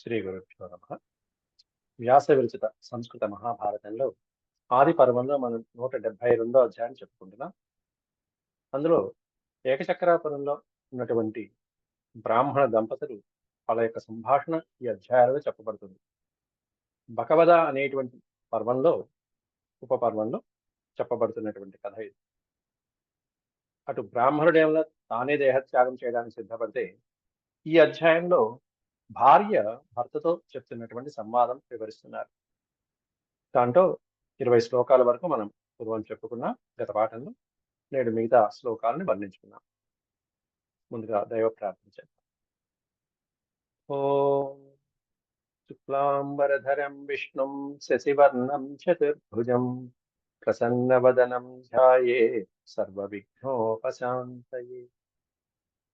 శ్రీ గురుభ్యో నమ. వ్యాస విరచిత సంస్కృత మహాభారతంలో ఆది పర్వంలో మనం నూట డెబ్బై రెండో అధ్యాయం చెప్పుకుంటున్నాం. అందులో ఏకచక్రాపురంలో ఉన్నటువంటి బ్రాహ్మణ దంపతులు వాళ్ళ యొక్క సంభాషణ ఈ అధ్యాయాలలో చెప్పబడుతుంది. బకవద అనేటువంటి పర్వంలో ఉప పర్వంలో చెప్పబడుతున్నటువంటి కథ ఇది. అటు బ్రాహ్మణుడేమో తానే దేహత్యాగం చేయడానికి సిద్ధపడితే ఈ అధ్యాయంలో భార్య భర్తతో చెప్తున్నటువంటి సంవాదం వివరిస్తున్నారు. దాంట్లో ఇరవై శ్లోకాల వరకు మనం పూర్వం చెప్పుకున్న గత పాఠంలో నేడు మిగతా శ్లోకాలను వర్ణించుకున్నాం. ముందుగా దైవ ప్రార్థన చేద్దాం. ఓం శుక్లాంబరధరం విష్ణుం శశివర్ణం చతుర్భుజం ప్రసన్నవదనం ధ్యాయే సర్వవిఘ్నోపశాంతయే.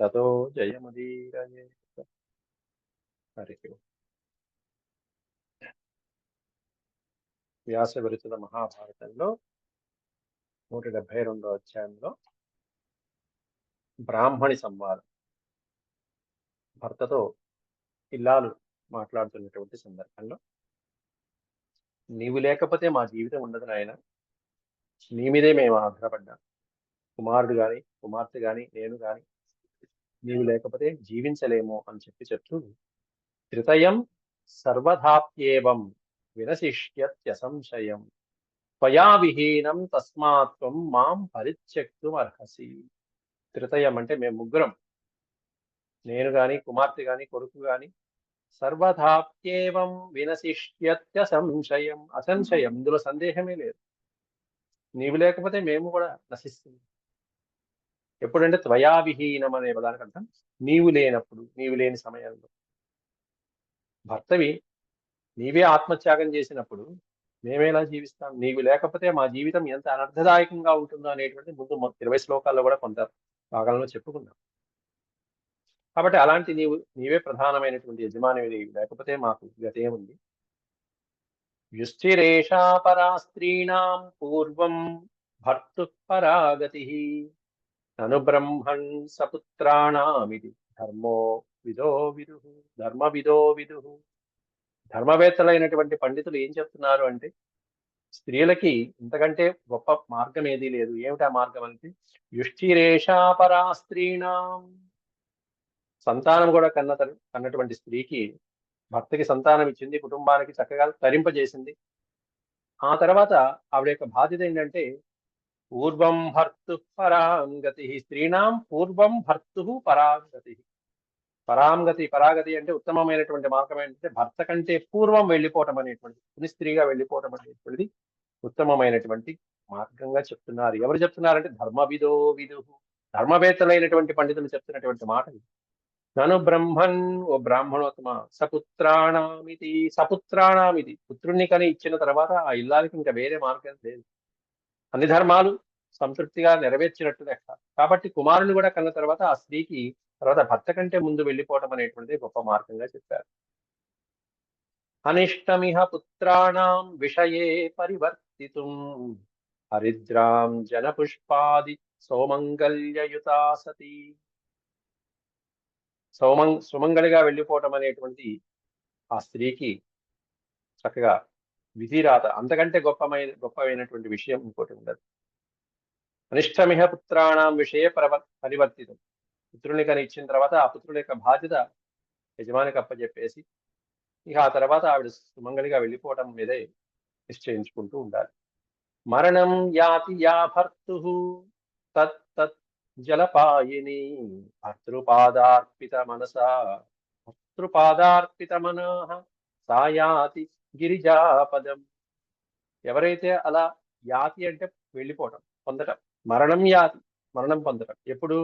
తతో జయముదీరయే హరి వ్యాస విరచిత మహాభారతంలో నూట డెబ్బై రెండో అధ్యాయంలో బ్రాహ్మణి సంవాదం భర్తతో ఇల్లాలు మాట్లాడుతున్నటువంటి సందర్భంలో నీవు లేకపోతే మా జీవితం ఉండదు నాయన నీ మీదే మేము ఆధారపడ్డాం కుమారుడు కానీ కుమార్తె కానీ నేను కానీ నీవు లేకపోతే జీవించలేము అని చెప్పి చెప్తూ త్రితయం సర్వధాప్యేవం వినశిష్యత్యసంశయం త్వయా విహీనం తస్మాత్వం మాం పరిత్యక్తు అర్హసి. త్రితయం అంటే మేము ముగ్గురం. నేను గాని కుమార్తె గాని కొడుకు గాని. సర్వధాప్యేవం వినశిష్యత్య సంశయం. అసంశయం. ఇందులో సందేహమే లేదు. నీవు లేకపోతే మేము కూడా నశిస్తుంది ఎప్పుడంటే త్వయా విహీనం అనే పదానికి అర్థం నీవు లేనప్పుడు నీవు లేని సమయంలో. భర్తవి నీవే ఆత్మత్యాగం చేసినప్పుడు మేమేలా జీవిస్తాం? నీవు లేకపోతే మా జీవితం ఎంత అనర్థదాయకంగా ఉంటుందో అనేటువంటి ముందు ఇరవై శ్లోకాల్లో కూడా కొంత భాగాలను చెప్పుకున్నాం. కాబట్టి అలాంటి నీవు నీవే ప్రధానమైనటువంటి యజమాని నీవు లేకపోతే మాకు గతేముంది? యుష్టిరేషా పరా స్త్రీణాం పూర్వం భర్తు పరాగతి నను బ్రహ్మణ్ సపుత్రాణమిది ధర్మో విదో విదు ధర్మ విదో విదు ధర్మవేత్తలైనటువంటి పండితులు ఏం చెప్తున్నారు అంటే స్త్రీలకి ఇంతకంటే గొప్ప మార్గం ఏదీ లేదు. ఏమిటా మార్గం అంటే యుష్టిరేషాపరా స్త్రీణాం. సంతానం కూడా కన్న కన్నటువంటి స్త్రీకి భర్తకి సంతానం ఇచ్చింది కుటుంబానికి చక్కగా తరింపజేసింది. ఆ తర్వాత ఆవిడ యొక్క బాధ్యత ఏంటంటే పూర్వం భర్తు పరాంగతి స్త్రీణాం పూర్వం భర్తు పరాంగతి పరాంగతి పరాగతి అంటే ఉత్తమమైనటువంటి మార్గం ఏంటంటే భర్త కంటే పూర్వం వెళ్ళిపోవటం అనేటువంటిది పుని స్త్రీగా వెళ్ళిపోవటం అనేటువంటిది ఉత్తమమైనటువంటి మార్గంగా చెప్తున్నారు. ఎవరు చెప్తున్నారంటే ధర్మవిదో విదు. ధర్మవేత్తలైనటువంటి పండితులు చెప్తున్నటువంటి మాట నను బ్రహ్మన్ ఓ బ్రాహ్మణోత్తమ సపుత్రాణామితి సపుత్రాణామితి. పుత్రుణ్ణి కని ఇచ్చిన తర్వాత ఆ ఇల్లాలకి ఇంకా వేరే మార్గం లేదు. అన్ని ధర్మాలు సంతృప్తిగా నెరవేర్చినట్టు లెక్క. కాబట్టి కుమారుని కూడా కన్న తర్వాత ఆ స్త్రీకి తర్వాత భర్త కంటే ముందు వెళ్ళిపోవటం అనేటువంటిది గొప్ప మార్గంగా చెప్పారు. అనిష్టమిహ పుత్రాణం విషయే పరివర్తితుం. హరిద్రాం జనపుష్పాది సౌమంగల్యయుతా సతీ. సౌమం సుమంగళిగా వెళ్ళిపోవటం అనేటువంటి ఆ స్త్రీకి చక్కగా విధిరాత అంతకంటే గొప్పమైన గొప్పమైనటువంటి విషయం ఇంకోటి ఉండదు. అనిష్టమిహ పుత్రాణం విషయ పరివర్తితం. పుత్రుని కని ఇచ్చిన తర్వాత ఆ పుత్రుల యొక్క బాధ్యత యజమానికి అప్పచెప్పేసి ఇక ఆ తర్వాత ఆవిడ సుమంగళిగా వెళ్ళిపోవటం మీదే నిశ్చయించుకుంటూ ఉండాలి. మరణం యాతి యా భర్తు తత్ తత్ జలపాయిని భర్తృపాదార్పిత మనసా భర్తృపాదార్పిత మనః సాయాతి గిరిజాపదం. ఎవరైతే అలా యాతి అంటే వెళ్ళిపోవటం పొందటం మరణం యాతి మరణం పొందటం ఎప్పుడు?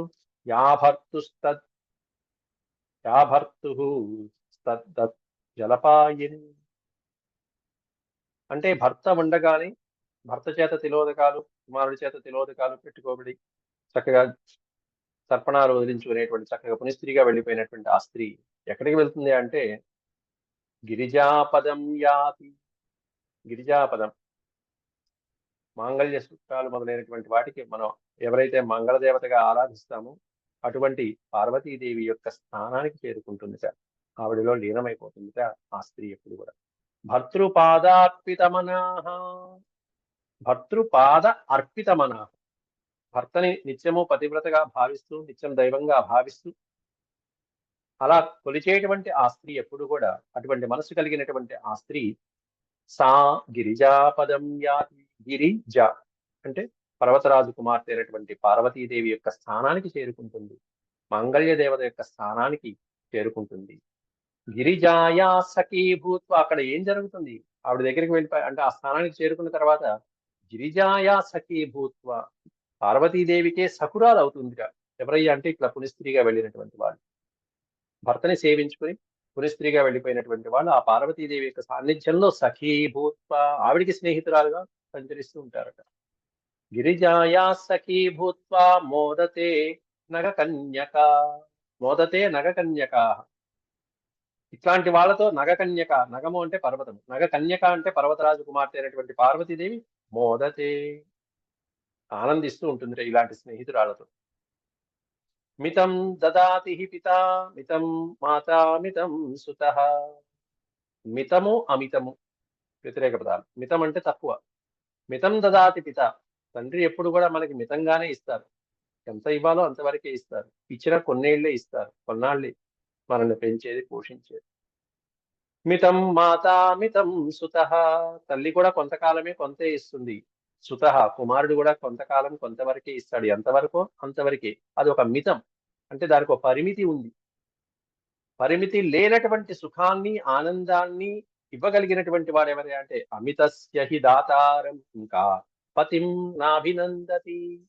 యాభర్తుస్తత్ యాభర్తు తద్దత్ జలపాయిని. అంటే భర్త ఉండగానే భర్త చేత తిలోదకాలు కుమారుడి చేత తిలోదకాలు పెట్టుకోబడి చక్కగా తర్పణాలు వదిలించుకునేటువంటి చక్కగా పునిస్త్రీగా వెళ్ళిపోయినటువంటి ఆ స్త్రీ ఎక్కడికి వెళ్తుంది అంటే గిరిజాపదం యాతి. గిరిజాపదం. మాంగళ్య సూత్రాలు మొదలైనటువంటి వాటికి మనం ఎవరైతే మంగళదేవతగా ఆరాధిస్తామో అటువంటి పార్వతీదేవి యొక్క స్థానానికి చేరుకుంటుంది సార్. ఆవిడలో లీనమైపోతుందిట ఆ స్త్రీ ఎప్పుడు కూడా. భర్తృపాదార్పితమనాహ. భర్తృపాద అర్పితమనాహ. భర్తని నిత్యము పతివ్రతగా భావిస్తూ నిత్యం దైవంగా భావిస్తూ అలా కొలిచేటువంటి ఆ స్త్రీ ఎప్పుడు కూడా అటువంటి మనసు కలిగినటువంటి ఆ స్త్రీ సా గిరిజాపదం యాతి గిరిజ అంటే పర్వతరాజు కుమార్తె అయినటువంటి పార్వతీదేవి యొక్క స్థానానికి చేరుకుంటుంది. మంగళ్య దేవత యొక్క స్థానానికి చేరుకుంటుంది. గిరిజాయా సఖీ భూత్వ అక్కడ ఏం జరుగుతుంది? ఆవిడ దగ్గరికి వెళ్ళిపోయి అంటే ఆ స్థానానికి చేరుకున్న తర్వాత గిరిజాయా సఖీ భూత్వ పార్వతీదేవికే సకురాలు అవుతుందిగా ఎవరయ్యా అంటే ఇట్లా పునిస్త్రీగా వెళ్ళినటువంటి వాళ్ళు. భర్తని సేవించుకుని పునిస్త్రీగా వెళ్ళిపోయినటువంటి వాళ్ళు ఆ పార్వతీదేవి యొక్క సాన్నిధ్యంలో సఖీ భూత్వ ఆవిడికి స్నేహితురాలుగా సంచరిస్తూ ఉంటారట. గిరిజాయా సఖీ భూత్వ మోదతే నగకన్యక మోదతే నగకన్యక ఇట్లాంటి వాళ్ళతో నగకన్యక నగము అంటే పర్వతం నగకన్యక అంటే పర్వతరాజు కుమార్తె అయినటువంటి పార్వతీదేవి మోదతే. ఆనందిస్తూ ఉంటుంది ఇలాంటి స్నేహితురాలతో మితం దదాతి పిత మితం మాతా మితం సుత. మితము అమితము వ్యతిరేక పదాలు. మితం అంటే తక్కువ. మితం దదాతి పిత. తండ్రి ఎప్పుడు కూడా మనకి మితంగానే ఇస్తారు. ఎంత ఇవ్వాలో అంతవరకే ఇస్తారు. ఇచ్చిన కొన్నేళ్ళే ఇస్తారు. కొన్నాళ్ళే మనల్ని పెంచేది పోషించేది. మితం మాతా మితం సుత. తల్లి కూడా కొంతకాలమే కొంతే ఇస్తుంది. సుత కుమారుడు కూడా కొంతకాలం కొంతవరకే ఇస్తాడు. ఎంతవరకు? అంతవరకే. అది ఒక మితం. అంటే దానికి ఒక పరిమితి ఉంది. పరిమితి లేనటువంటి సుఖాన్ని ఆనందాన్ని ఇవ్వగలిగినటువంటి వాడు ఎవరే అంటే అమితస్య హి దాతారం ఇంకా. పతిం నాభినందతి.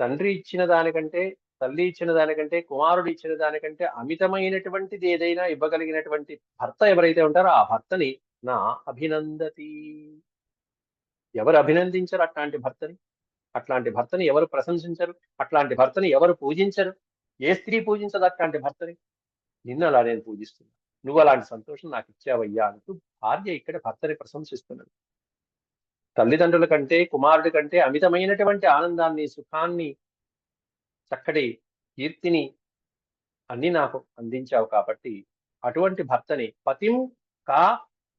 తండ్రి ఇచ్చిన దానికంటే తల్లి ఇచ్చిన దానికంటే కుమారుడు ఇచ్చిన దానికంటే అమితమైనటువంటిది ఏదైనా ఇవ్వగలిగినటువంటి భర్త ఎవరైతే ఉంటారో ఆ భర్తని నా అభినందతి. ఎవరు అభినందించరు అట్లాంటి భర్తని? అట్లాంటి భర్తని ఎవరు ప్రశంసించరు? అట్లాంటి భర్తని ఎవరు పూజించరు? ఏ స్త్రీ పూజించదు అట్లాంటి భర్తని? నిన్ను అలా నేను పూజిస్తున్నా. నువ్వు అలాంటి సంతోషం నాకు ఇచ్చావయ్యా అంటూ భార్య ఇక్కడ భర్తని ప్రశంసిస్తున్నాడు తల్లిదండ్రుల కంటే కుమారుడి కంటే అమితమైనటువంటి ఆనందాన్ని సుఖాన్ని చక్కటి కీర్తిని అన్ని నాకు అందించావు కాబట్టి అటువంటి భర్తని పతిం కా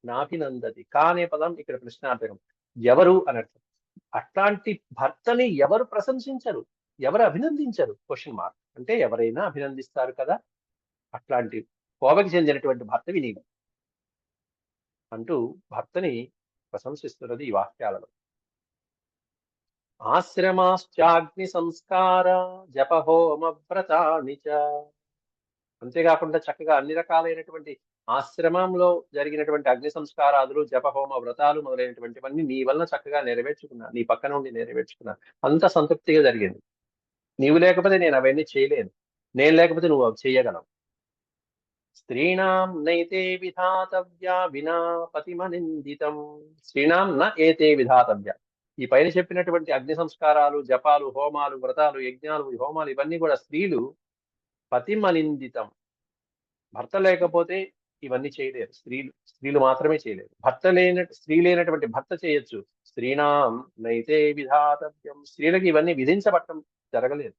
నాపినందది కా అనే పదం ఇక్కడ ప్రశ్నార్థకం. ఎవరు అని అర్థం. అట్లాంటి భర్తని ఎవరు ప్రశంసించరు ఎవరు అభినందించరు? క్వశ్చన్ మార్క్ అంటే ఎవరైనా అభినందిస్తారు కదా అట్లాంటి కోవకి చెందినటువంటి భర్తవి నీవు అంటూ భర్తని ప్రశంసిస్తున్నది ఈ వాక్యాలలో. ఆశ్రమాశ్చాగ్ని సంస్కార జపహోమ వ్రతాని అంతేకాకుండా చక్కగా అన్ని రకాలైనటువంటి ఆశ్రమంలో జరిగినటువంటి అగ్ని సంస్కారాదులు జపహోమ వ్రతాలు మొదలైనటువంటివన్నీ నీ వలన చక్కగా నెరవేర్చుకున్నా నీ పక్కన ఉండి నెరవేర్చుకున్నా అంత సంతృప్తిగా జరిగింది. నీవు లేకపోతే నేను అవన్నీ చేయలేను. నేను లేకపోతే నువ్వు అవి చేయగలవు. స్త్రీణాం నైతే విధాతవ్య వినా పతిమనిందితం. స్త్రీణాం న ఏతే విధాతవ్య. ఈ పైన చెప్పినటువంటి అగ్ని సంస్కారాలు జపాలు హోమాలు వ్రతాలు యజ్ఞాలు హోమాలు ఇవన్నీ కూడా స్త్రీలు పతిమనిందితం. భర్త లేకపోతే ఇవన్నీ చేయలేరు. స్త్రీలు స్త్రీలు మాత్రమే చేయలేరు. భర్త లేన స్త్రీ లేనటువంటి భర్త చేయొచ్చు. స్త్రీణాం నైతే విధాతవ్యం. స్త్రీలకు ఇవన్నీ విధించబట్టం జరగలేదు.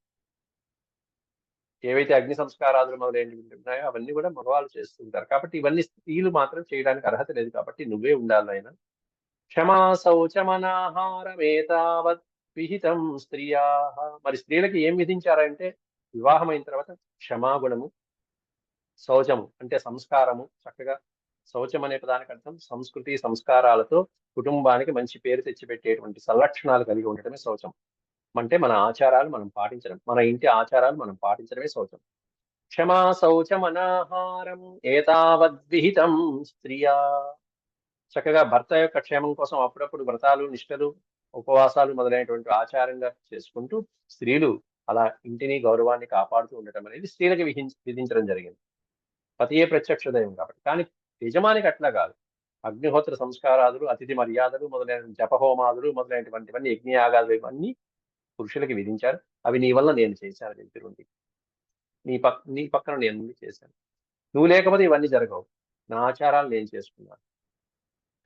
ఏవైతే అగ్ని సంస్కారాదులు మొదలైనటువంటి ఉన్నాయో అవన్నీ కూడా మగవాళ్ళు చేస్తుంటారు. కాబట్టి ఇవన్నీ స్త్రీలు మాత్రం చేయడానికి అర్హత లేదు. కాబట్టి నువ్వే ఉండాలి ఆయన క్షమా శౌచమనాహారమేతావత్ విహితం స్త్రియా మరి స్త్రీలకి ఏం విధించారంటే వివాహం అయిన తర్వాత క్షమాగుణము శౌచము. అంటే సంస్కారము. చక్కగా శౌచం అనే దానికి అర్థం సంస్కృతి సంస్కారాలతో కుటుంబానికి మంచి పేరు తెచ్చిపెట్టేటువంటి సంలక్షణాలు కలిగి ఉండటమే శౌచం. అంటే మన ఆచారాలు మనం పాటించడం. మన ఇంటి ఆచారాలు మనం పాటించడమే శౌచం. క్షమా శౌచమనాహారం ఏతావద్విహితం స్త్రియా. చక్కగా భర్త యొక్క క్షేమం కోసం అప్పుడప్పుడు వ్రతాలు నిష్ఠలు ఉపవాసాలు మొదలైనటువంటి ఆచారంగా చేసుకుంటూ స్త్రీలు అలా ఇంటిని గౌరవాన్ని కాపాడుతూ ఉండటం అనేది స్త్రీలకు విధించడం జరిగింది. పతియే ప్రత్యక్ష దైవం కాబట్టి. కానీ యజమానికి అట్లా కాదు. అగ్నిహోత్ర సంస్కారాదులు అతిథి మర్యాదలు మొదలైన జపహోమాదులు మొదలైనటువంటివన్నీ యజ్ఞయాగాలు ఇవన్నీ పురుషులకి విధించారు. అవి నీ వల్ల నేను చేశాను దగ్గరుండి నీ పక్ నీ పక్కన నేను చేశాను. నువ్వు లేకపోతే ఇవన్నీ జరగవు. నా ఆచారాలు నేను చేసుకున్నాను.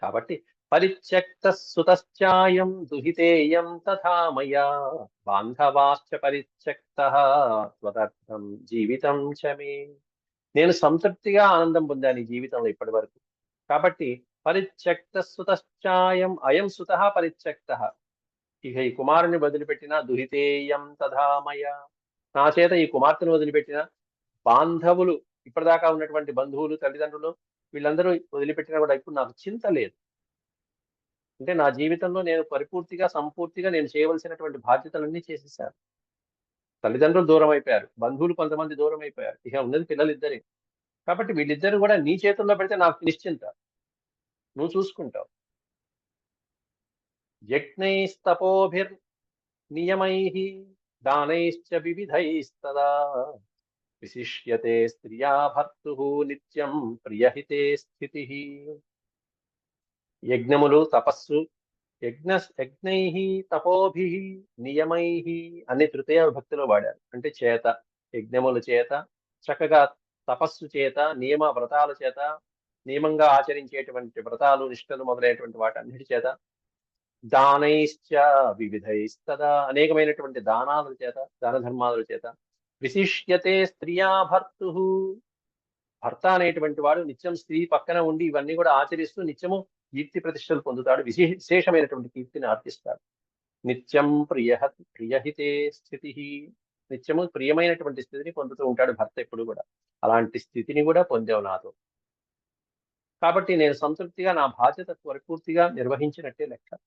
కాబట్టి పరిత్యక్త సుతశ్చాయం దుహితేయం తథామయా బాంధవాశ్చ పరిత్యక్త త్వదర్థం జీవితం చమే నేను సంతృప్తిగా ఆనందం పొందాను ఈ జీవితంలో ఇప్పటి వరకు. కాబట్టి పరిత్యక్త సుతశ్చాయం అయం సుత పరిత్యక్త. ఇక ఈ కుమారుని వదిలిపెట్టిన దుహితేయం తధామయ నా చేత ఈ కుమార్తెను వదిలిపెట్టిన బాంధవులు ఇప్పటిదాకా ఉన్నటువంటి బంధువులు తల్లిదండ్రులు వీళ్ళందరూ వదిలిపెట్టినా కూడా ఇప్పుడు నాకు చింత లేదు. అంటే నా జీవితంలో నేను పరిపూర్తిగా సంపూర్తిగా నేను చేయవలసినటువంటి బాధ్యతలన్నీ చేసేసాను. తల్లిదండ్రులు దూరం అయిపోయారు బంధువులు కొంతమంది దూరం అయిపోయారు ఇక ఉన్నది పిల్లలు ఇద్దరే కాబట్టి వీళ్ళిద్దరు కూడా నీ చేతుల్లో పెడితే నాకు నిశ్చింత. నువ్వు చూసుకుంటావు. యజ్ఞైస్తపోభిర్ నియమై దానైశ్చ వివిధైస్తదా. విశిష్యతే స్త్రియా భర్తు నిత్యం ప్రియహితే స్థితి. యజ్ఞములు తపస్సు యజ్ఞ యజ్ఞై తపోభి నియమై అన్ని తృతీయ విభక్తిలో వాడారు. అంటే చేత యజ్ఞముల చేత చక్కగా తపస్సు చేత నియమ వ్రతాల చేత నియమంగా ఆచరించేటువంటి వ్రతాలు నిష్ఠలు మొదలైనటువంటి వాటి అన్నిటి చేత దానైశ్చ వివిధైస్తదా అనేకమైనటువంటి దానాల చేత దాన ధర్మాల చేత విశిష్యతే స్త్రియా భర్తు. భర్త అనేటువంటి వాడు నిత్యం స్త్రీ పక్కన ఉండి ఇవన్నీ కూడా ఆచరిస్తూ నిత్యము కీర్తి ప్రతిష్టలు పొందుతాడు. విశేషమైనటువంటి కీర్తిని ఆర్తిస్తాడు. నిత్యం ప్రియ ప్రియహితే స్థితి. నిత్యము ప్రియమైనటువంటి స్థితిని పొందుతూ ఉంటాడు భర్త ఎప్పుడు కూడా. అలాంటి స్థితిని కూడా పొందావు నాతో. కాబట్టి నేను సంతృప్తిగా నా బాధ్యత పరిపూర్తిగా నిర్వహించినట్టే లెక్క.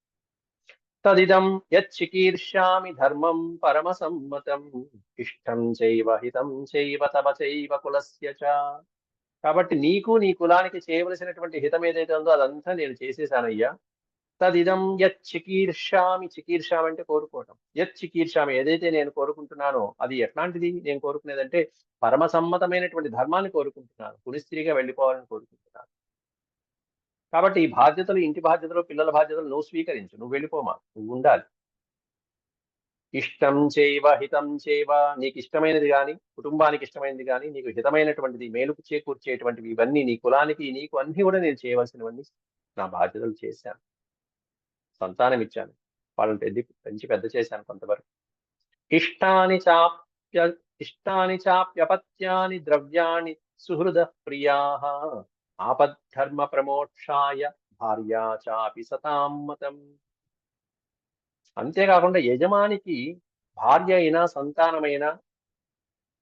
తదిదం యచ్చికీర్ష్యామి ధర్మం పరమసమ్మతం. ఇష్టం చైవ హితం చైవ తమ చైవ కులస్య చ. కాబట్టి నీకు నీ కులానికి చేయవలసినటువంటి హితం ఏదైతే ఉందో అదంతా నేను చేసేసానయ్యా. తదిదం యత్ చికీర్షామి చికీర్షామి అంటే కోరుకోవటం. యత్ చికీర్షామి ఏదైతే నేను కోరుకుంటున్నానో అది ఎట్లాంటిది? నేను కోరుకునేదంటే పరమసమ్మతమైనటువంటి ధర్మాన్ని కోరుకుంటున్నాను. పునిస్త్రీగా వెళ్ళిపోవాలని కోరుకుంటున్నాను. కాబట్టి ఈ బాధ్యతలు ఇంటి బాధ్యతలు పిల్లల బాధ్యతలు నువ్వు స్వీకరించు. నువ్వు వెళ్ళిపోమా నువ్వు ఉండాలి. ఇష్టం చేయవ హితం చేయవ నీకు ఇష్టమైనది కానీ కుటుంబానికి ఇష్టమైనది కానీ నీకు హితమైనటువంటిది మేలుకు చేకూర్చేటువంటివి ఇవన్నీ నీ కులానికి నీకు అన్ని కూడా నేను చేయవలసినవన్నీ నా బాధ్యతలు చేశాను. సంతానం ఇచ్చాను. వాళ్ళని పెద్ద పెంచి పెద్ద చేశాను కొంతవరకు. ఇష్టాని చాప్య ఇష్టాని చాప్యపత్యాని ద్రవ్యాన్ని సుహృద ప్రియా ఆపద్ధర్మ ప్రమోక్షాయ భార్యా చాపి సతాం మతం. అంతేకాకుండా యజమానికి భార్య అయినా సంతానమైనా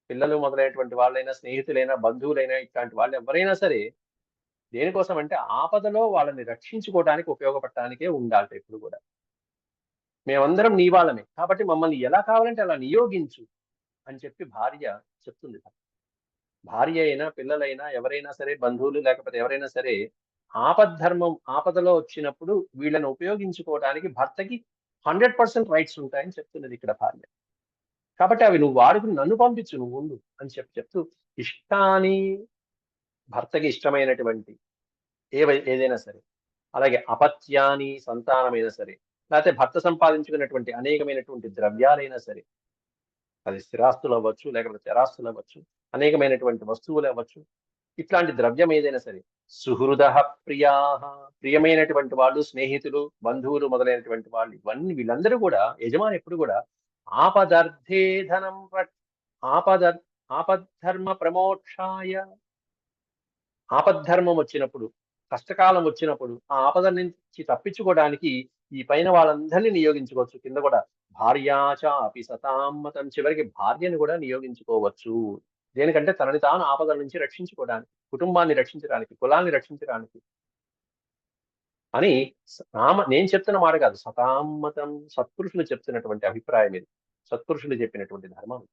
పిల్లలు మొదలైనటువంటి వాళ్ళైనా స్నేహితులైనా బంధువులైనా ఇట్లాంటి వాళ్ళు ఎవరైనా సరే దేనికోసం అంటే ఆపదలో వాళ్ళని రక్షించుకోవడానికి ఉపయోగపడటానికే ఉండాలి ఎప్పుడు కూడా. మేమందరం నీ వాళ్ళమే. కాబట్టి మమ్మల్ని ఎలా కావాలంటే అలా నియోగించు అని చెప్పి భార్య చెప్తుంది. భార్య అయినా పిల్లలైనా ఎవరైనా సరే బంధువులు లేకపోతే ఎవరైనా సరే ఆపద్ధర్మం ఆపదలో వచ్చినప్పుడు వీళ్ళని ఉపయోగించుకోవడానికి భర్తకి హండ్రెడ్ పర్సెంట్ రైట్స్ ఉంటాయని చెప్తున్నది ఇక్కడ భార్య. కాబట్టి అవి నువ్వు వాడుకుని నన్ను పంపించు నువ్వు ఉండు అని చెప్పి చెప్తూ ఇష్టాన్ని భర్తకి ఇష్టమైనటువంటి ఏవై ఏదైనా సరే. అలాగే అపత్యాని సంతానమైనా సరే లేకపోతే భర్త సంపాదించుకున్నటువంటి అనేకమైనటువంటి ద్రవ్యాలైనా సరే అది స్థిరాస్తులు అవ్వచ్చు లేకపోతే చరాస్తులు అవ్వచ్చు అనేకమైనటువంటి వస్తువులు అవ్వచ్చు ఇట్లాంటి ద్రవ్యం ఏదైనా సరే సుహృద ప్రియా. ప్రియమైనటువంటి వాళ్ళు స్నేహితులు బంధువులు మొదలైనటువంటి వాళ్ళు ఇవన్నీ వీళ్ళందరూ కూడా యజమాని ఎప్పుడు కూడా ఆపదర్థే ధనం ఆపద ఆపద్ధర్మ ప్రమోక్షాయ. ఆపద్ధర్మం వచ్చినప్పుడు కష్టకాలం వచ్చినప్పుడు ఆ ఆపద నుంచి తప్పించుకోవడానికి ఈ పైన వాళ్ళందరినీ నియోగించుకోవచ్చు. కింద కూడా భార్యాచ అపి సతామతం చివరికి భార్యను కూడా నియోగించుకోవచ్చు. దేనికంటే తనని తాను ఆపదల నుంచి రక్షించుకోవడానికి కుటుంబాన్ని రక్షించడానికి కులాన్ని రక్షించడానికి అని నామ నేను చెప్తున్న మాట కాదు. సతామతం సత్పురుషులు చెప్తున్నటువంటి అభిప్రాయం ఇది. సత్పురుషులు చెప్పినటువంటి ధర్మం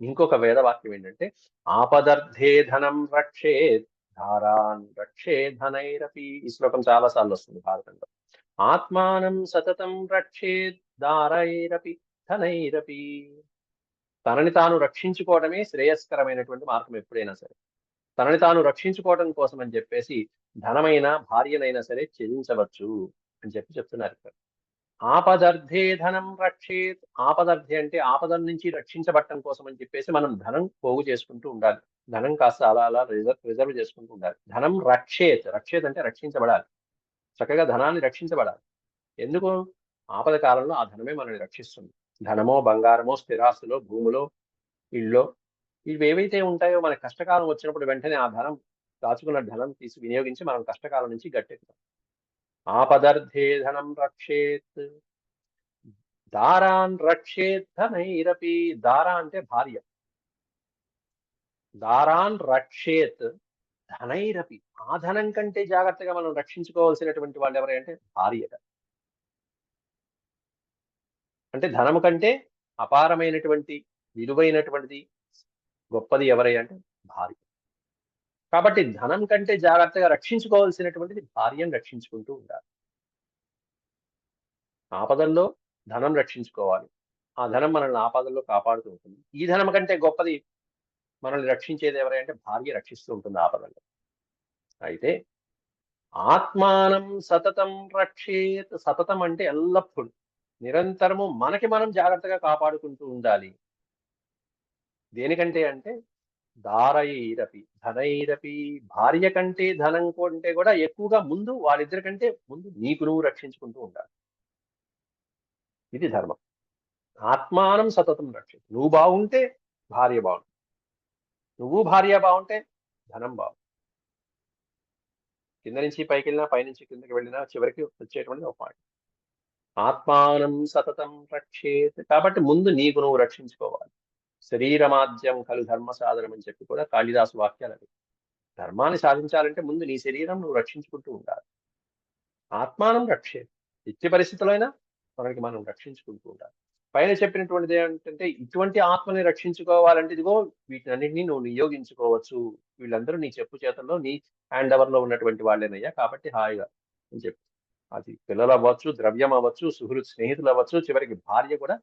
ఇంకొక వేదవాక్యం ఏంటంటే ఆపదర్థే ధనం రక్షే ధారాన్ రక్షే ధనైరపి ఈ శ్లోకం చాలా సార్లు వస్తుంది భారతంలో. ఆత్మానం సతతం రక్షే దారైరపి ధనైరపి తనని తాను రక్షించుకోవడమే శ్రేయస్కరమైనటువంటి మార్గం ఎప్పుడైనా సరే. తనని తాను రక్షించుకోవడం కోసం అని చెప్పేసి ధనమైన భార్యనైనా సరే చెల్లించవచ్చు అని చెప్పి చెప్తున్నారు ఇక్కడ. ఆపదర్థే ధనం రక్షేత్. ఆపదర్థే అంటే ఆపదల నుంచి రక్షించబట్టం కోసం అని చెప్పేసి మనం ధనం పోగు చేసుకుంటూ ఉండాలి. ధనం కాస్త అలా అలా రిజర్వ్ రిజర్వ్ చేసుకుంటూ ఉండాలి. ధనం రక్షేత్. రక్షేత్ అంటే రక్షించబడాలి. చక్కగా ధనాన్ని రక్షించబడాలి. ఎందుకు? ఆపద కాలంలో ఆ ధనమే మనల్ని రక్షిస్తుంది. ధనమో బంగారమో స్థిరాస్తులో భూములో ఇళ్ళో ఇవి ఏవైతే ఉంటాయో మన కష్టకాలం వచ్చినప్పుడు వెంటనే ఆ ధనం దాచుకున్న ధనం తీసి వినియోగించి మనం కష్టకాలం నుంచి గట్టెక్కుతాం. ఆపదర్థే ధనం రక్షేత్ దారాన్ రక్షేత్ ధనైరపి దారా అంటే భార్య. దారాన్ రక్షేత్ ధనైరపి ఆ ధనం కంటే జాగ్రత్తగా మనం రక్షించుకోవాల్సినటువంటి వాళ్ళు ఎవరంటే భార్య అంటే ధనము కంటే అపారమైనటువంటి విలువైనటువంటిది గొప్పది ఎవరై అంటే భార్య. కాబట్టి ధనం కంటే జాగ్రత్తగా రక్షించుకోవాల్సినటువంటిది భార్యను రక్షించుకుంటూ ఉండాలి. ఆపదల్లో ధనం రక్షించుకోవాలి. ఆ ధనం మనల్ని ఆపదల్లో కాపాడుతూ ఉంటుంది. ఈ ధనం కంటే గొప్పది మనల్ని రక్షించేది ఎవరంటే భార్య రక్షిస్తూ ఉంటుంది ఆపదల్లో. అయితే ఆత్మానం సతతం రక్షేత్ సతతం అంటే ఎల్లప్పుడూ నిరంతరము మనకి మనం జాగ్రత్తగా కాపాడుకుంటూ ఉండాలి. దేనికంటే అంటే దారైరపి ధనైరపి భార్య కంటే ధనం కంటే కూడా ఎక్కువగా ముందు వాళ్ళిద్దరి కంటే ముందు నీకు నువ్వు రక్షించుకుంటూ ఉండాలి. ఇది ధర్మం. ఆత్మానం సతతం రక్షించు. నువ్వు బాగుంటే భార్య బాగుంటుంది. నువ్వు భార్య బాగుంటే ధనం బాగు కింద నుంచి పైకి వెళ్ళినా పైనుంచి కిందకి వెళ్ళినా చివరికి వచ్చేటువంటి ఒక పాయింట్. ఆత్మానం సతతం రక్షేత్. కాబట్టి ముందు నీకు నువ్వు రక్షించుకోవాలి. శరీరమాద్యం కలు ధర్మ సాధనం అని చెప్పి కూడా కాళిదాసు వాక్యాలు అవి. ధర్మాన్ని సాధించాలంటే ముందు నీ శరీరం నువ్వు రక్షించుకుంటూ ఉండాలి. ఆత్మానం రక్షే ఎట్టి పరిస్థితులైనా మనకి మనం రక్షించుకుంటూ ఉండాలి. పైన చెప్పినటువంటిది ఏంటంటే ఇటువంటి ఆత్మని రక్షించుకోవాలంటే ఇదిగో వీటినన్నింటినీ నువ్వు నియోగించుకోవచ్చు వీళ్ళందరూ నీ చెప్పు చేతల్లో నీ హ్యాండ్ ఓవర్లో ఉన్నటువంటి వాళ్ళేనయ్యా. కాబట్టి హాయిగా అని చెప్పి. అది పిల్లలు అవ్వచ్చు ద్రవ్యం అవ్వచ్చు సుహృత్ స్నేహితులు అవ్వచ్చు చివరికి భార్య కూడా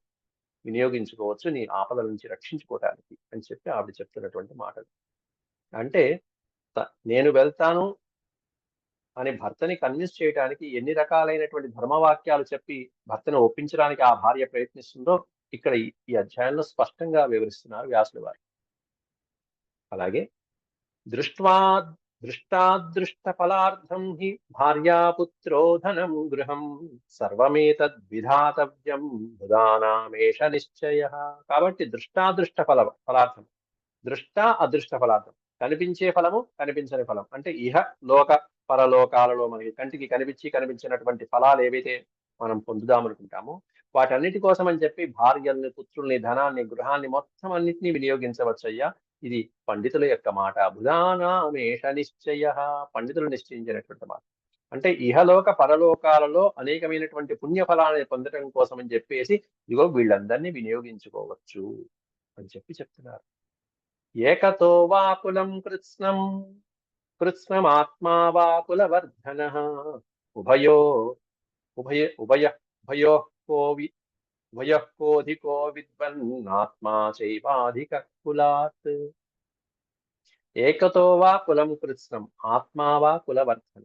వినియోగించుకోవచ్చు నీ ఆపదల నుంచి రక్షించుకోవటానికి అని చెప్పి ఆవిడ చెప్తున్నటువంటి మాటలు. అంటే నేను వెళ్తాను అని భర్తని కన్విన్స్ చేయడానికి ఎన్ని రకాలైనటువంటి ధర్మవాక్యాలు చెప్పి భర్తను ఒప్పించడానికి ఆ భార్య ప్రయత్నిస్తుందో ఇక్కడ ఈ అధ్యాయంలో స్పష్టంగా వివరిస్తున్నారు వ్యాసుల వారు. అలాగే దృష్ట్వా దృష్టాదృష్ట ఫలార్థం హి భార్యాపుత్రో ధనం గృహం సర్వమేతద్విధాతవ్యం బుధానామేష నిశ్చయ. కాబట్టి దృష్టాదృష్ట ఫల ఫలార్థం. దృష్ట అదృష్ట ఫలార్థం కనిపించే ఫలము కనిపించని ఫలం. అంటే ఇహ లోక పరలోకాలలో మనకి కంటికి కనిపించి కనిపించినటువంటి ఫలాలు ఏవైతే మనం పొందుదామనుకుంటామో వాటన్నిటి కోసం అని చెప్పి భార్యల్ని పుత్రుల్ని ధనాన్ని గృహాన్ని మొత్తం అన్నింటినీ వినియోగించవచ్చయ్యా. ఇది పండితుల యొక్క మాట. బుధానామేష నిశ్చయ పండితులు నిశ్చయించినటువంటి మాట. అంటే ఇహలోక పరలోకాలలో అనేకమైనటువంటి పుణ్యఫలాన్ని పొందటం పొందడం కోసం అని చెప్పేసి ఇదిగో వీళ్ళందరినీ వినియోగించుకోవచ్చు అని చెప్పి చెప్తున్నారు. ఏకతో వాకులం కృత్స్నం. కృత్స్నమాత్మా వాకులవర్ధన. ఉభయో ఉభయ ఉభయ ఉభయో కోవి ఉభయ కోధికో విద్వన్నాత్మా చైవాధిక కులాత్ ఏకతో వా కులం కృత్స్నం ఆత్మా వా కులవర్ధన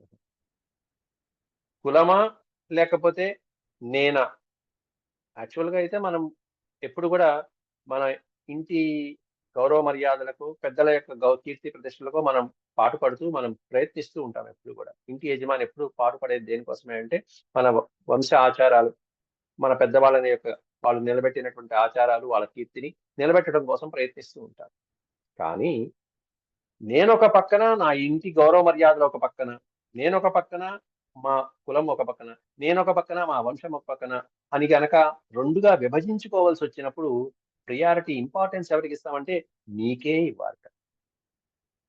కులమా లేకపోతే నేనా? యాక్చువల్గా అయితే మనం ఎప్పుడు కూడా మన ఇంటి గౌరవ మర్యాదలకు పెద్దల యొక్క గౌ కీర్తి ప్రతిష్టలకు మనం పాటుపడుతూ మనం ప్రయత్నిస్తూ ఉంటాం ఎప్పుడు కూడా. ఇంటి యజమాని ఎప్పుడు పాటుపడేది దేనికోసమే అంటే మన వంశ ఆచారాలు మన పెద్దవాళ్ళని యొక్క వాళ్ళు నిలబెట్టినటువంటి ఆచారాలు వాళ్ళ కీర్తిని నిలబెట్టడం కోసం ప్రయత్నిస్తూ ఉంటారు. కానీ నేను ఒక పక్కన నా ఇంటి గౌరవ మర్యాదలు ఒక పక్కన నేను ఒక పక్కన మా కులం ఒక పక్కన నేను ఒక పక్కన మా వంశం ఒక పక్కన అని గనక రెండుగా విభజించుకోవాల్సి వచ్చినప్పుడు ప్రియారిటీ ఇంపార్టెన్స్ ఎవరికి ఇస్తామంటే నీకే ఇవ్వాలి.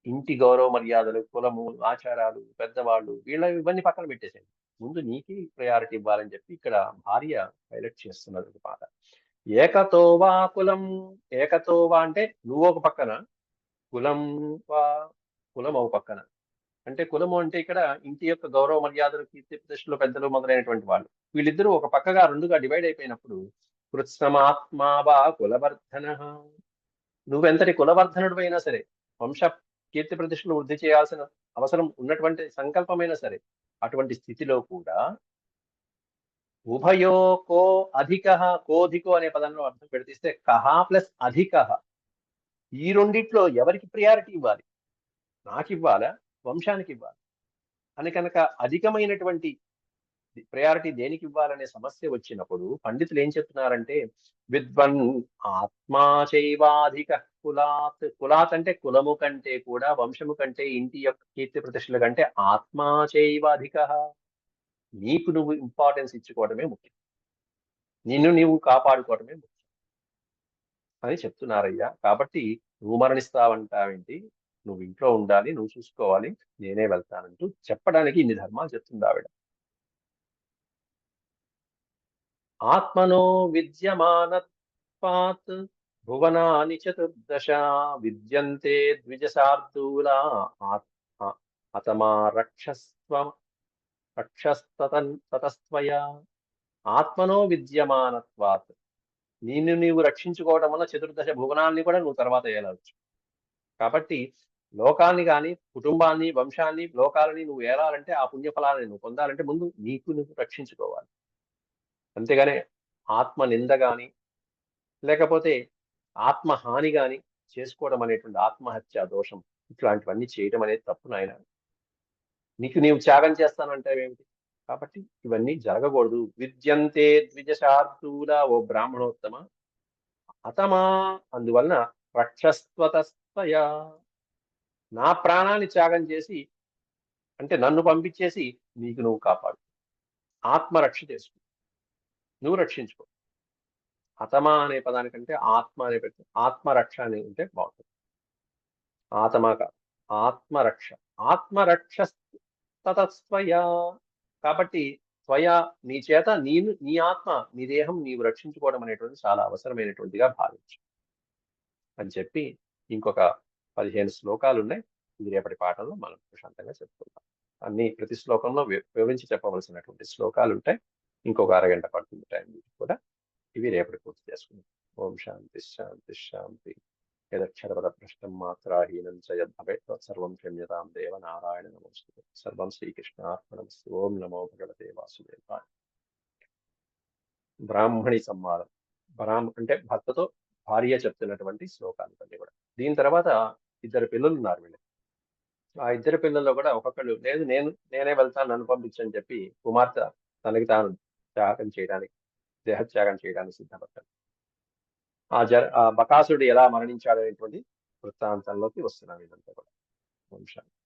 ఇంటి గౌరవ మర్యాదలు కులము ఆచారాలు పెద్దవాళ్ళు వీళ్ళ ఇవన్నీ పక్కన పెట్టేసేయండి. ముందు నీకే ప్రయారిటీ ఇవ్వాలని చెప్పి ఇక్కడ భార్య హైలైట్ చేస్తున్నది మాట ఏకతో వా కులం ఏకతో వా అంటే నువ్వు ఒక పక్కన కులం వా కులం ఒక పక్కన. అంటే కులము అంటే ఇక్కడ ఇంటి యొక్క గౌరవ మర్యాదలు కీర్తి ప్రతిష్టలు పెద్దలు మొదలైనటువంటి వాళ్ళు. వీళ్ళిద్దరూ ఒక పక్కగా రెండుగా డివైడ్ అయిపోయినప్పుడు కృత్స్నమాత్మా వా కులవర్ధన. నువ్వెంతటి కులవర్ధనుడు అయినా సరే వంశ కీర్తి ప్రతిష్టలు వృద్ధి చేయాల్సిన అవసరం ఉన్నటువంటి సంకల్పమైనా సరే అటువంటి స్థితిలో కూడా ఉభయో కో అధిక కోధికో అనే పదంలో అర్థం పెడితే కహ ప్లస్ అధిక. ఈ రెండిట్లో ఎవరికి ప్రియారిటీ ఇవ్వాలి? నాకు ఇవ్వాలా వంశానికి ఇవ్వాలి అని కనుక అధికమైనటువంటి ప్రయారిటీ దేనికి ఇవ్వాలనే సమస్య వచ్చినప్పుడు పండితులు ఏం చెప్తున్నారంటే విద్వన్ ఆత్మా చైవాధిక కులాత్ కులాత్ అంటే కులము కంటే కూడా వంశము కంటే ఇంటి యొక్క కీర్తి ప్రతిష్టల కంటే ఆత్మా చైవాధిక. నీకు నువ్వు ఇంపార్టెన్స్ ఇచ్చుకోవడమే ముఖ్యం. నిన్ను నీవు కాపాడుకోవడమే ముఖ్యం. అని చెప్తున్నారయ్యా. కాబట్టి నువ్వు మరణిస్తావంటావేంటి? నువ్వు ఇంట్లో ఉండాలి నువ్వు చూసుకోవాలి నేనే వెళ్తానంటూ చెప్పడానికి ఇన్ని ధర్మాలు చెప్తుంది ఆవిడ ఆత్మనో విద్యమానత్వాత్ భువనాని చతుర్దశ విద్యంతే ద్విజశార్దూలా అతమా రక్షస్వ రక్షస్తతస్త్వయ ఆత్మనో విద్యమానత్వాత్. నిన్ను నీవు రక్షించుకోవడం వల్ల చతుర్దశ భువనాల్ని కూడా నువ్వు తర్వాత ఏలవచ్చు. కాబట్టి లోకాన్ని కానీ కుటుంబాన్ని వంశాన్ని లోకాలని నువ్వు ఏలాలంటే ఆ పుణ్యఫలాన్ని నువ్వు పొందాలంటే ముందు నీకు నువ్వు రక్షించుకోవాలి. అంతేగాని ఆత్మ నింద కానీ లేకపోతే ఆత్మహాని కానీ చేసుకోవడం అనేటువంటి ఆత్మహత్య దోషం ఇట్లాంటివన్నీ చేయడం అనేది తప్పు నాయన. నీకు నీవు త్యాగం చేస్తానంటావేమిటి కాబట్టి ఇవన్నీ జరగకూడదు. విద్యంతే ద్విజశార్దూల ఓ బ్రాహ్మణోత్తమ అతమా అందువలన రక్షస్వతస్తయా నా ప్రాణాన్ని త్యాగం చేసి అంటే నన్ను పంపించేసి నీకు నువ్వు కాపాడు. ఆత్మరక్ష చేసుకో. నువ్వు రక్షించుకో. అతమ అనే పదానికంటే ఆత్మ అనే పెట్టి ఆత్మరక్ష అని ఉంటే బాగుంటుంది. ఆత్మ కాదు ఆత్మరక్ష. ఆత్మరక్ష తతస్వయా కాబట్టి స్వయ నీ చేత నేను నీ ఆత్మ నీ దేహం నీవు రక్షించుకోవడం అనేటువంటి చాలా అవసరమైనటువంటిగా భావించు. అని చెప్పి ఇంకొక పదిహేను శ్లోకాలు ఉన్నాయి ఇది రేపటి పాఠంలో మనం ప్రశాంతంగా చెప్పుకుందాం. అన్ని ప్రతి శ్లోకంలో వివరించి చెప్పవలసినటువంటి శ్లోకాలు ఉంటాయి ఇంకొక అరగంట పడుతుంది టైం కూడా. ఇవి రేపటి పూర్తి చేసుకుందాం. ఓం శాంతి శాంతి శాంతి. యదక్షరపద పృష్టం మాత్రాహీనం చ యద్భవేత్ సర్వం క్షమ్యతాం దేవ నారాయణ నమస్తే. సర్వం శ్రీకృష్ణార్పణం ఓం నమో భగవతే వాసుదేవాయ. బ్రాహ్మణి సంవాదం. బ్రాహ్మ అంటే భర్తతో భార్య చెప్తున్నటువంటి శ్లోకాలు అన్నీ కూడా. దీని తర్వాత ఇద్దరు పిల్లలు ఉన్నారు వీళ్ళు. ఆ ఇద్దరు పిల్లల్లో కూడా ఒక్కొక్కళ్ళు లేదు నేను నేనే వెళ్తాను నన్ను పంపించని చెప్పి కుమార్తె తనకి తాను త్యాగం చేయడానికి దేహత్యాగం చేయడానికి సిద్ధపడ్డాడు. ఆ జర ఆ బకాసుడు ఎలా మరణించాడనేటువంటి వృత్తాంతంలోకి వస్తున్నాం ఇదంతా కూడా. వంశాలు.